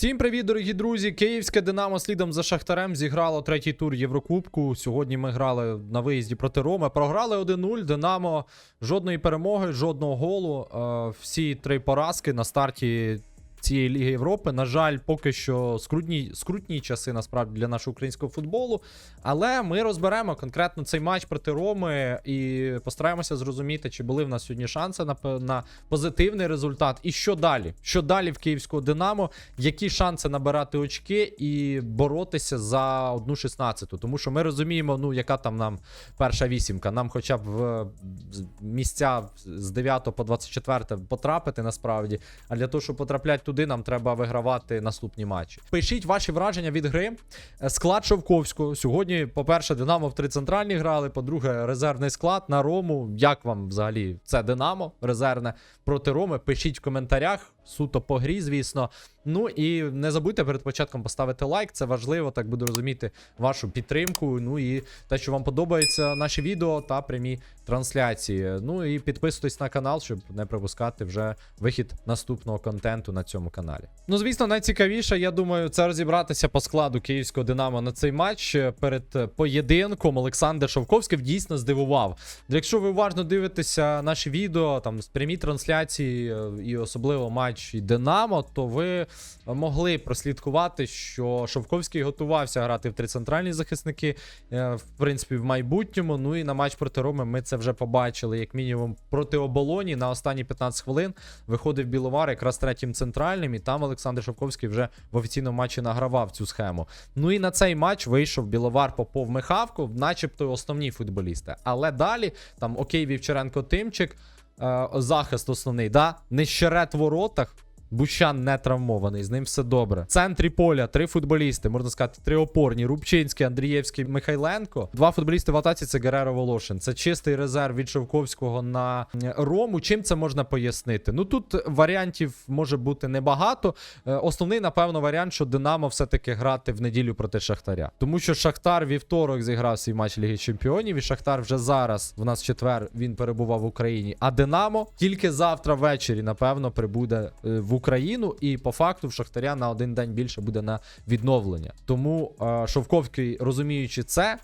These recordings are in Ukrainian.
Всім привіт, дорогі друзі! Київське Динамо слідом за Шахтарем зіграло третій тур Єврокубку. Сьогодні ми грали на виїзді проти Роми. Програли 1-0. Динамо жодної перемоги, жодного голу. Е, всі три поразки на старті цієї Ліги Європи. На жаль, поки що скрутні, скрутні часи насправді для нашого українського футболу. Але ми розберемо конкретно цей матч проти Роми і постараємося зрозуміти, чи були в нас сьогодні шанси на, на позитивний результат. І що далі? Що далі в київського Динамо? Які шанси набирати очки і боротися за одну 16 Тому що ми розуміємо, ну яка там нам перша вісімка. Нам хоча б в місця з 9 по 24 потрапити насправді. А для того, щоб потрапляти туди, нам треба вигравати наступні матчі. Пишіть ваші враження від гри. Е, Склад Шовковського. Сьогодні, по-перше, Динамо в три центральні грали. По-друге, резервний склад на Рому. Як вам взагалі це Динамо резервне проти Роми? Пишіть в коментарях. Суто по грі, звісно. Ну і не забудьте перед початком поставити лайк. Це важливо, так буду розуміти вашу підтримку. Ну і те, що вам подобаються наші відео та прямі трансляції. Ну і підписуйтесь на канал, щоб не пропускати вже вихід наступного контенту на цьому каналі. Ну, звісно, найцікавіше, я думаю, це розібратися по складу київського Динамо на цей матч перед поєдинком. Олександр Шовковський дійсно здивував. Якщо ви уважно дивитеся наші відео, там прямі трансляції е, і особливо матч і Динамо, то ви могли прослідкувати, що Шовковський готувався грати в три центральні захисники, е, в принципі, в майбутньому. Ну і на матч проти Роми ми це вже побачили, як мінімум, проти оболоні на останні 15 хвилин виходив Біловар якраз третім центральним, і там Олександр Шовковський вже в офіційному матчі награвав цю схему. Ну і на цей матч вийшов Біловар Попов Михавко, начебто основні футболісти. Але далі там окей, Вівчаренко Тимчик, захист основний, да? Нещерет в воротах. Бущан не травмований, з ним все добре. В центрі поля три футболісти, можна сказати, три опорні: Рубчинський, Андрієвський, Михайленко. Два футболісти в атаці це Гереро Волошин. Це чистий резерв від Шовковського на е, Рому. Чим це можна пояснити? Ну тут варіантів може бути небагато. Е, Основний, напевно, варіант, що Динамо все-таки грати в неділю проти Шахтаря. Тому що Шахтар вівторок зіграв свій матч Ліги Чемпіонів, і Шахтар вже зараз, в нас четвер, він перебував в Україні. А Динамо тільки завтра ввечері, напевно, прибуде е, в Україну. І по факту в Шахтаря на один день більше буде на відновлення. Тому е, Шовковський, розуміючи це,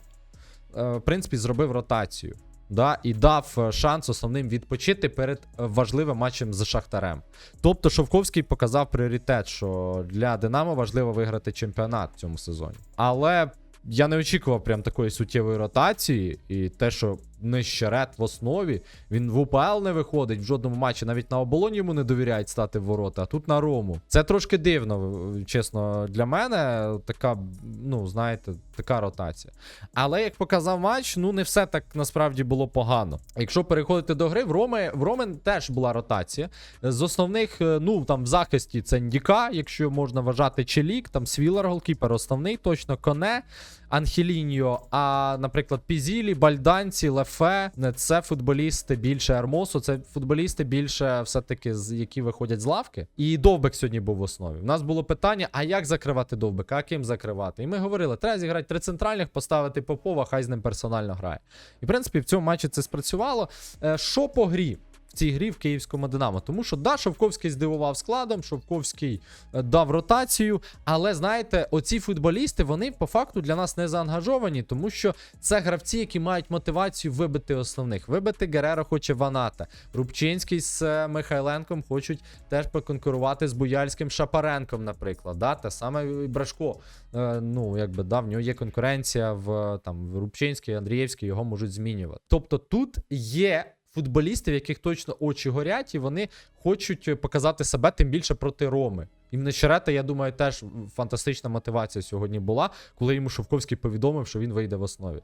е, в принципі, зробив ротацію. Да, і дав е, шанс основним відпочити перед важливим матчем з Шахтарем. Тобто Шовковський показав пріоритет, що для Динамо важливо виграти чемпіонат в цьому сезоні. Але я не очікував прям такої суттєвої ротації, і те, що Нещерет в основі, він в УПЛ не виходить в жодному матчі, навіть на оболоні йому не довіряють стати в ворота, а тут на Рому. Це трошки дивно, чесно, для мене. Така, ну, знаєте, така ротація. Але як показав матч, ну не все так насправді було погано. Якщо переходити до гри, в Роми, в Роми теж була ротація. З основних, е, ну там в захисті це Ndіка, якщо можна вважати Челік, там Свілер, голкіпер основний, точно Коне, Анхеліньо. А, наприклад, Пізілі, Бальданці, Лефе це футболісти більше Ермосу, це футболісти більше все-таки, з- які виходять з лавки. І Довбек сьогодні був в основі. У нас було питання: а як закривати Довбека, а ким закривати? І ми говорили, треба зіграти три центральних, поставити Попова, хай з ним персонально грає. І в принципі в цьому матчі це спрацювало. Е, Що по грі? Цій грі в київському Динамо. Тому що да, Шовковський здивував складом, Шовковський е, дав ротацію. Але знаєте, оці футболісти вони по факту для нас не заангажовані, тому що це гравці, які мають мотивацію вибити основних. Вибити Гереро хоче Ваната. Рубчинський з е, Михайленком хочуть теж поконкурувати з Буяльським Шапаренком, наприклад. Да? Те саме Брашко. Е, ну, якби да, в нього є конкуренція в там в Рубчинський, Андрієвський, його можуть змінювати. Тобто тут є. Футболісти, в яких точно очі горять, і вони хочуть е, показати себе тим більше проти Роми. І в Нещерета, я думаю, теж фантастична мотивація сьогодні була, коли йому Шовковський повідомив, що він вийде в основі.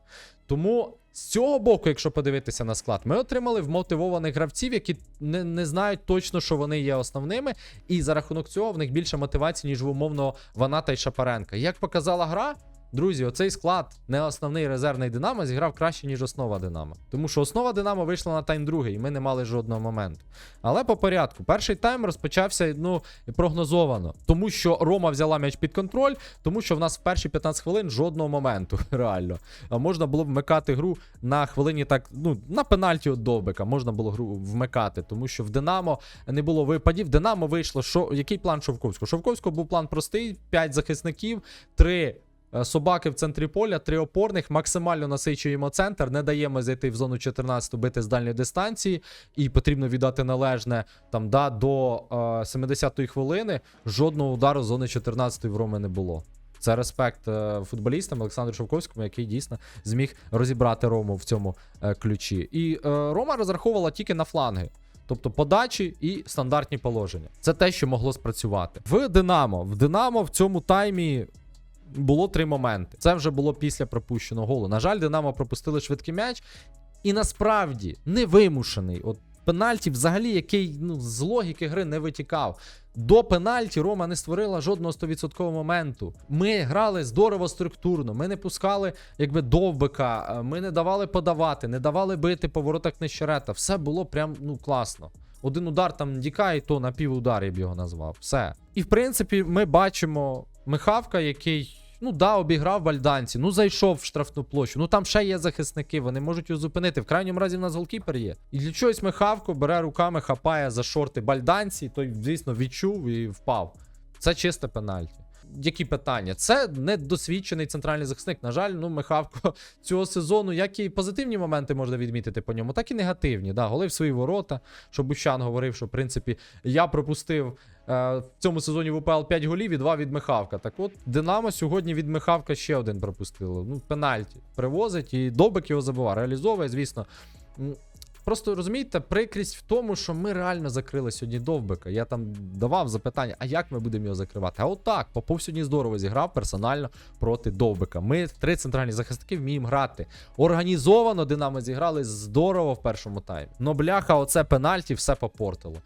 Тому з цього боку, якщо подивитися на склад, ми отримали вмотивованих гравців, які не, не знають точно, що вони є основними, і за рахунок цього в них більше мотивації, ніж в умовного Ваната і Шапаренка. Як показала гра, Друзі, оцей склад не основний резервний Динамо зіграв краще, ніж основа Динамо. Тому що основа Динамо вийшла на тайм другий, і ми не мали жодного моменту. Але по порядку, перший тайм розпочався ну, прогнозовано, тому що Рома взяла м'яч під контроль, тому що в нас в перші 15 хвилин жодного моменту, реально. Можна було вмикати гру на хвилині так, ну, на пенальті від Довбика можна було гру вмикати, тому що в Динамо не було випадів. Динамо вийшло, що який план Шовковського? Шовковського був план простий: 5 захисників, 3 Е, Собаки в центрі поля, три опорних, максимально насичуємо центр, не даємо зайти в зону 14 бити з дальньої дистанції, і потрібно віддати належне там да, до е, 70-ї хвилини. Жодного удару з зони 14 в Роми не було. Це респект е, футболістам Олександру Шовковському, який дійсно зміг розібрати Рому в цьому е, ключі. І е, Рома розраховувала тільки на фланги. Тобто подачі і стандартні положення. Це те, що могло спрацювати. В Динамо. В Динамо в цьому таймі було три моменти. Це вже було після пропущеного голу. На жаль, Динамо пропустили швидкий м'яч, і насправді невимушений. От пенальті, взагалі, який ну, з логіки гри не витікав. До пенальті Рома не створила жодного 100% моменту. Ми грали здорово структурно. Ми не пускали якби довбика, ми не давали подавати, не давали бити по воротах Нещерета. Все було прям ну класно. Один удар там Діка, і то на півудар я б його назвав. Все. І в принципі, ми бачимо Михавка, який. Ну да, обіграв бальданці, ну зайшов в штрафну площу. Ну там ще є захисники, вони можуть його зупинити. В крайньому разі в нас голкіпер є. І для чогось Михавко бере руками, хапає за шорти бальданці, той, звісно, відчув і впав. Це чисте пенальті. Які питання? Це недосвідчений центральний захисник. На жаль, ну Михавко цього сезону, як і позитивні моменти можна відмітити по ньому, так і негативні. Да, голи в свої ворота. Що Бущан говорив, що в принципі я пропустив е, в цьому сезоні в УПЛ 5 голів і 2 від Михавка. Так от, Динамо сьогодні від Михавка ще один пропустило. Ну, пенальті привозить і Довбик його забуває. Реалізовує, звісно. Просто розумієте, прикрість в тому, що ми реально закрили сьогодні довбика. Я там давав запитання, а як ми будемо його закривати? А от Попов сьогодні здорово зіграв персонально проти довбика. Ми три центральні захисники вміємо грати. Організовано Динамо зіграли здорово в першому таймі. Но бляха, оце пенальті все попортило.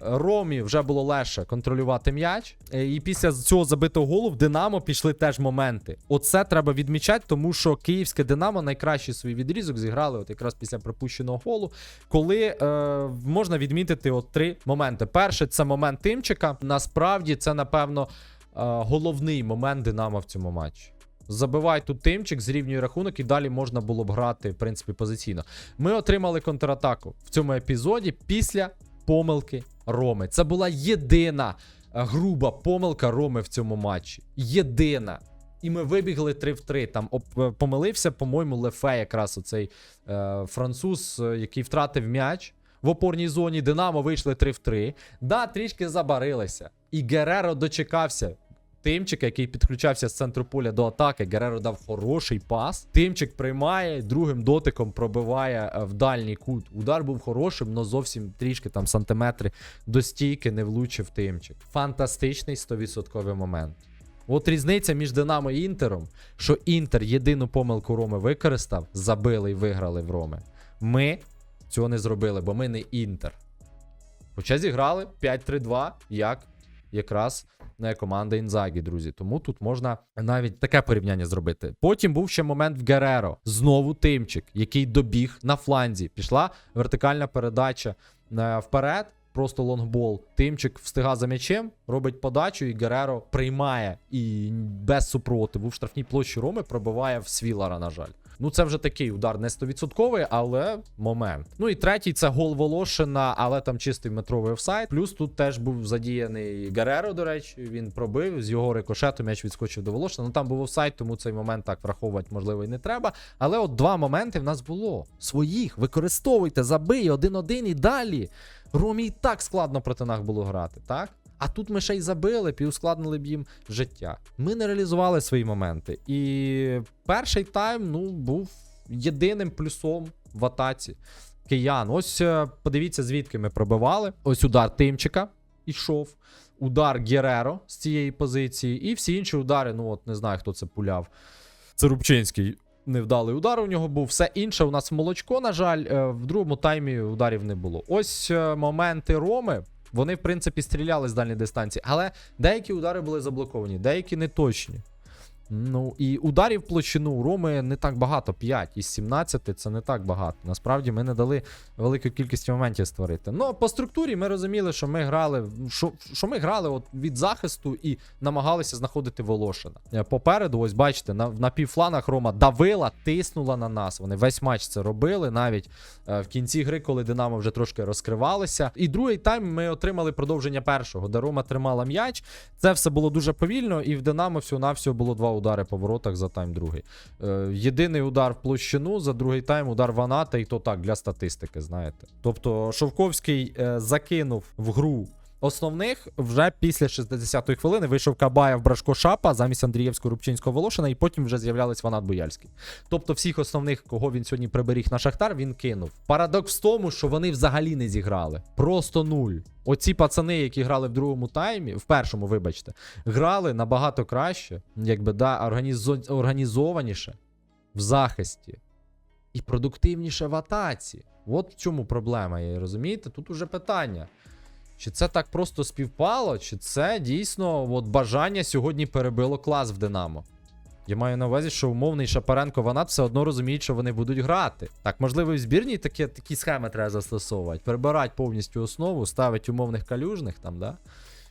Ромі вже було легше контролювати м'яч. Е, І після цього забитого голу в Динамо пішли теж моменти. Оце треба відмічати, тому що київське Динамо найкращий свій відрізок зіграли от якраз після пропущеного голу, коли е, можна відмітити от три моменти. Перший це момент Тимчика. Насправді це, напевно, е, головний момент Динамо в цьому матчі. Забивай тут тимчик, зрівнює рахунок, і далі можна було б грати, в принципі, позиційно. Ми отримали контратаку в цьому епізоді після помилки Роми. Це була єдина е, груба помилка Роми в цьому матчі. Єдина. І ми вибігли 3 в 3. Там е, помилився, по-моєму, Лефе, якраз оцей е, француз, е, який втратив м'яч в опорній зоні. Динамо вийшли 3 в 3. Да, трішки забарилися. І Гереро дочекався. Тимчик, який підключався з центру поля до атаки, Гереро дав хороший пас. Тимчик приймає, другим дотиком пробиває е, в дальній кут. Удар був хорошим, але зовсім трішки там сантиметри до стійки не влучив Тимчик. Фантастичний 100% момент. От різниця між Динамо і Інтером, що Інтер єдину помилку Роми використав, забили і виграли в Роми. Ми цього не зробили, бо ми не Інтер. Хоча зіграли 5-3-2, як якраз команда Інзагі, друзі. Тому тут можна навіть таке порівняння зробити. Потім був ще момент в Гереро. Знову Тимчик, який добіг на фланзі. Пішла вертикальна передача е, вперед. Просто лонгбол. Тимчик встига за м'ячем, робить подачу, і Гереро приймає і без супротиву в штрафній площі Роми пробиває в Свілара, на жаль. Ну, це вже такий удар не 100%, але момент. Ну і третій це гол Волошина, але там чистий метровий офсайд. Плюс тут теж був задіяний Гереро, до речі. Він пробив з його рикошету м'яч відскочив до Волошина. Ну там був офсайд, тому цей момент так враховувати можливо і не треба. Але от два моменти в нас було. Своїх використовуйте, забий один-один і далі. Ромі і так складно проти нас було грати, так? А тут ми ще й забили, півскладнили б їм життя. Ми не реалізували свої моменти. І перший тайм ну, був єдиним плюсом в атаці. Киян. Ось е, подивіться, звідки ми пробивали. Ось удар Тимчика ішов. Удар Гереро з цієї позиції. І всі інші удари, ну от не знаю, хто це пуляв. Це Рубчинський. Невдалий удар у нього був. Все інше у нас молочко, на жаль, е, в другому таймі ударів не було. Ось е, моменти Роми. Вони, в принципі, стріляли з дальньої дистанції, але деякі удари були заблоковані, деякі не точні. Ну і ударів площину у Роми не так багато. 5 із 17 це не так багато. Насправді ми не дали велику кількість моментів створити. Ну по структурі ми розуміли, що ми грали, що, що ми грали от від захисту і намагалися знаходити Волошина. Е, Попереду, ось бачите, на, на півфланах Рома давила, тиснула на нас. Вони весь матч це робили. Навіть е, в кінці гри, коли Динамо вже трошки розкривалося. І другий тайм ми отримали продовження першого, де Рома тримала м'яч. Це все було дуже повільно, і в Динамо всього-навсього було два удари по воротах за тайм другий. Е, єдиний удар в площину за другий тайм, удар Ваната, і то так для статистики, знаєте. Тобто Шовковський е, закинув в гру. Основних вже після 60-ї хвилини вийшов Кабаєв Брашко Шапа замість Андрієвського Рубчинського Волошина, і потім вже з'являлись Ванат Бояльський. Тобто, всіх основних, кого він сьогодні приберіг на Шахтар, він кинув. Парадокс в тому, що вони взагалі не зіграли. Просто нуль. Оці пацани, які грали в другому таймі, в першому, вибачте, грали набагато краще, якби да, організо- організованіше в захисті і продуктивніше в атаці. От в чому проблема, є, розумієте? Тут уже питання. Чи це так просто співпало, чи це дійсно от бажання сьогодні перебило клас в Динамо? Я маю на увазі, що умовний Шапаренко Ванат все одно розуміють, що вони будуть грати. Так, можливо, і в збірній такі, такі схеми треба застосовувати. Перебирати повністю основу, ставити умовних калюжних там, да?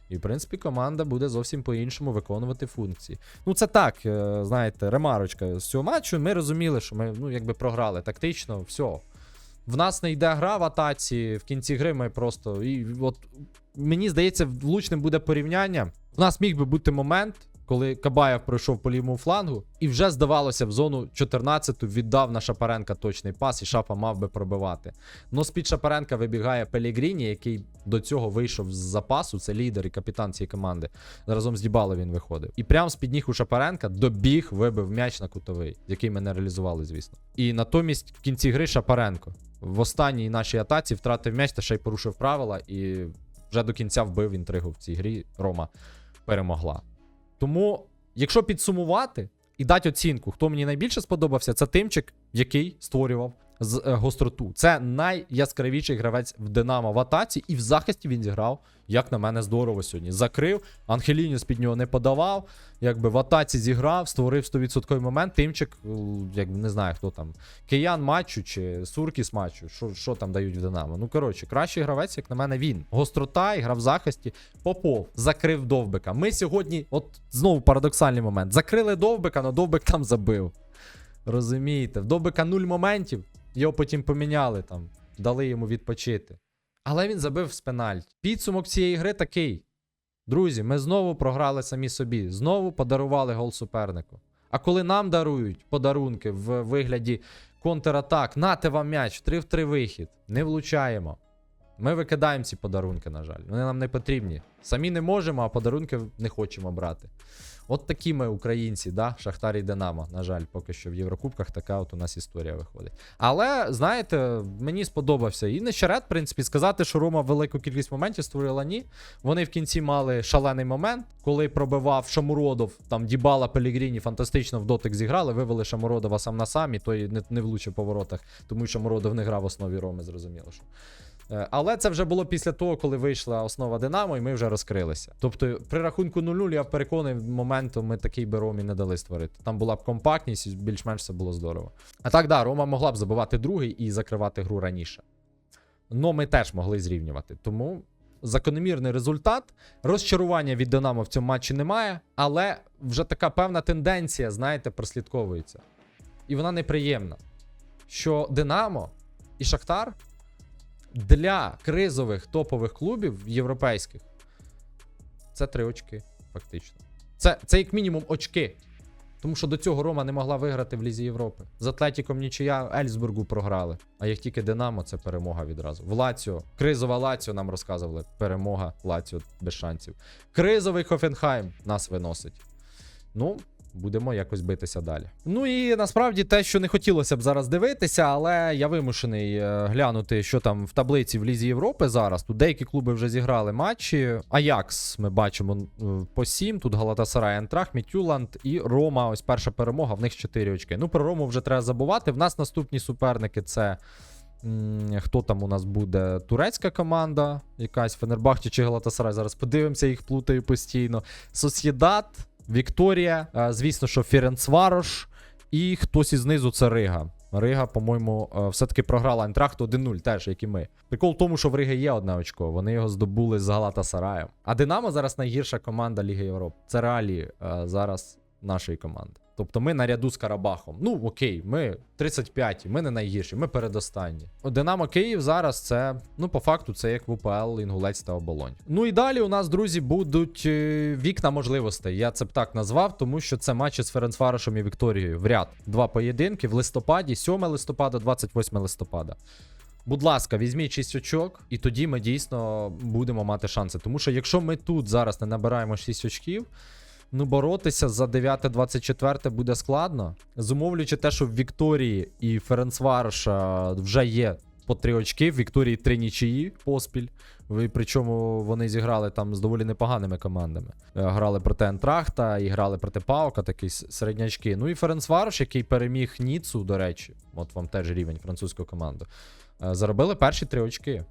І, в принципі, команда буде зовсім по-іншому виконувати функції. Ну, це так, е, знаєте, ремарочка. З цього матчу ми розуміли, що ми ну, якби програли тактично, все. В нас не йде гра в атаці, в кінці гри ми просто. І от мені здається, влучним буде порівняння. У нас міг би бути момент, коли Кабаєв пройшов по лівому флангу, і вже здавалося, в зону 14 віддав на Шапаренка точний пас, і Шапа мав би пробивати. Но з-під Шапаренка вибігає Пелігріні, який до цього вийшов з запасу. Це лідер і капітан цієї команди. Разом з Дібало він виходив. І прямо з-під ніг у Шапаренка добіг, вибив м'яч на кутовий, який ми не реалізували, звісно. І натомість в кінці гри Шапаренко в останній нашій атаці втратив м'яч та ще й порушив правила, і вже до кінця вбив інтригу в цій грі. Рома перемогла. Тому, якщо підсумувати і дати оцінку, хто мені найбільше сподобався, це тимчик, який створював з е, гостроту. Це найяскравіший гравець в Динамо в атаці, і в захисті він зіграв, як на мене, здорово сьогодні. Закрив, Ангелініус під нього не подавав. Якби в атаці зіграв, створив 100% момент. Тимчик, е, як не знаю, хто там, киян матчу чи Суркіс матчу, що, що там дають в Динамо. Ну, коротше, кращий гравець, як на мене, він. Гострота і в захисті. Попов закрив довбика. Ми сьогодні, от знову парадоксальний момент. Закрили довбика, але довбик там забив. Розумієте, в Довбика нуль моментів, його потім поміняли там, дали йому відпочити. Але він забив з пенальті. Підсумок цієї гри такий. Друзі, ми знову програли самі собі, знову подарували гол супернику. А коли нам дарують подарунки в вигляді контратак, нате вам м'яч, 3 в 3 вихід, не влучаємо. Ми викидаємо ці подарунки, на жаль. Вони нам не потрібні. Самі не можемо, а подарунки не хочемо брати. От такі ми українці, да? Шахтар і Динамо. На жаль, поки що в Єврокубках така от у нас історія виходить. Але знаєте, мені сподобався. І Нещерет, в принципі, сказати, що Рома велику кількість моментів створила ні. Вони в кінці мали шалений момент, коли пробивав Шамуродов, там Дібала Пелігріні фантастично в дотик зіграли, вивели Шамуродова сам на сам, і той не, не влучив по воротах, тому що Шамуродов не грав в основі Роми, зрозуміло. що. Е, Але це вже було після того, коли вийшла основа Динамо, і ми вже розкрилися. Тобто, при рахунку 0-0, я переконаний, моменту ми такий би Ромі не дали створити. Там була б компактність, більш-менш все було здорово. А так, да, Рома могла б забивати другий і закривати гру раніше. Но ми теж могли зрівнювати. Тому закономірний результат. Розчарування від Динамо в цьому матчі немає, але вже така певна тенденція, знаєте, прослідковується. І вона неприємна. Що Динамо і Шахтар для кризових топових клубів європейських це три очки, фактично. Це, це як мінімум очки. Тому що до цього Рома не могла виграти в Лізі Європи. З Атлетіком нічия Ельсбургу програли. А як тільки Динамо, це перемога відразу. В Лаціо. Кризова Лаціо нам розказували. Перемога Лаціо без шансів. Кризовий Хофенхайм нас виносить. Ну, будемо якось битися далі. Ну і насправді те, що не хотілося б зараз дивитися, але я вимушений е, глянути, що там в таблиці в Лізі Європи зараз. Тут деякі клуби вже зіграли матчі. Аякс ми бачимо по 7. Тут Галатасарай, Антрах, Мітюланд і Рома. Ось перша перемога, в них 4 очки. Ну, про Рому вже треба забувати. В нас наступні суперники це. Хто там у нас буде? Турецька команда, якась Фенербахче чи Галатасарай. Зараз подивимося, їх плутаю постійно. Сосєдат, Вікторія, е, звісно, що Ференцварош, і хтось із знизу це Рига. Рига, по-моєму, е, все-таки програла Антрахту 1-0, теж, як і ми. Прикол в тому, що в Риги є одне очко. Вони його здобули з Галата Сараєм. А Динамо зараз найгірша команда Ліги Європи. Це реалії е, зараз нашої команди. Тобто ми наряду з Карабахом. Ну окей, ми 35-ті, ми не найгірші, ми передостанні. Динамо Київ зараз це, ну по факту, це як в УПЛ, Інгулець та Оболонь. Ну і далі у нас, друзі, будуть е, вікна можливостей. Я це б так назвав, тому що це матчі з Ференцварошем і Вікторією в ряд. Два поєдинки в листопаді, 7 листопада, 28 листопада. Будь ласка, візьміть 6 очок, і тоді ми дійсно будемо мати шанси. Тому що якщо ми тут зараз не набираємо 6 очків, ну боротися за 9-24 буде складно. Зумовлюючи те, що в Вікторії і Ференцвароша вже є по 3 очки, в Вікторії 3 нічиї поспіль. Причому вони зіграли там з доволі непоганими командами. Е, Грали проти Ентрахта і грали проти Паука, такі середнячки. Ну і Ференцварош, який переміг Ніцу, до речі, от вам теж рівень французької команди. Е, Заробили перші три очки.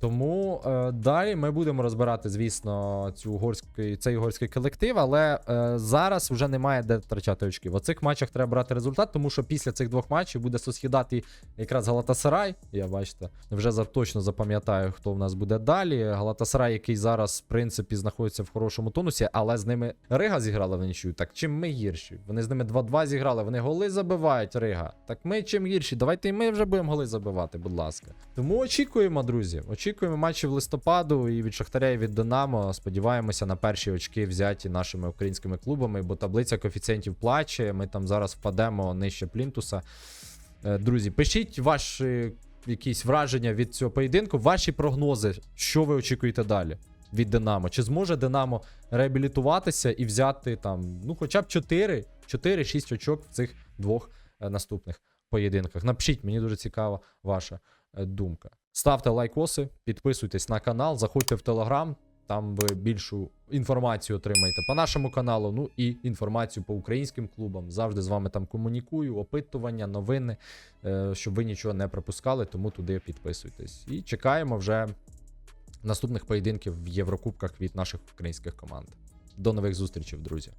Тому е, далі ми будемо розбирати, звісно, цю угорський, цей угорський колектив, але е, зараз вже немає де втрачати очки. В оцих матчах треба брати результат, тому що після цих двох матчів буде сосідати якраз Галатасарай. Я бачите, вже за, точно запам'ятаю, хто в нас буде далі. Галатасарай, який зараз, в принципі, знаходиться в хорошому тонусі, але з ними Рига зіграла в нічию. Так чим ми гірші? Вони з ними 2-2 зіграли, вони голи забивають, Рига. Так ми чим гірші? Давайте і ми вже будемо голи забивати, будь ласка. Тому очікуємо, друзі. Очікуємо матчів листопаду і від Шахтаря, і від Динамо. Сподіваємося на перші очки взяті нашими українськими клубами, бо таблиця коефіцієнтів плаче. Ми там зараз впадемо нижче Плінтуса. Е, Друзі, пишіть ваші якісь враження від цього поєдинку, ваші прогнози, що ви очікуєте далі від Динамо. Чи зможе Динамо реабілітуватися і взяти там, ну, хоча б 4, 4-6 очок в цих двох е, наступних поєдинках. Напишіть, мені дуже цікава ваша е, думка. Ставте лайкоси, підписуйтесь на канал, заходьте в Телеграм. Там ви більшу інформацію отримаєте по нашому каналу, ну і інформацію по українським клубам. Завжди з вами там комунікую, опитування, новини, е, щоб ви нічого не пропускали, тому туди підписуйтесь. І чекаємо вже наступних поєдинків в Єврокубках від наших українських команд. До нових зустрічей, друзі.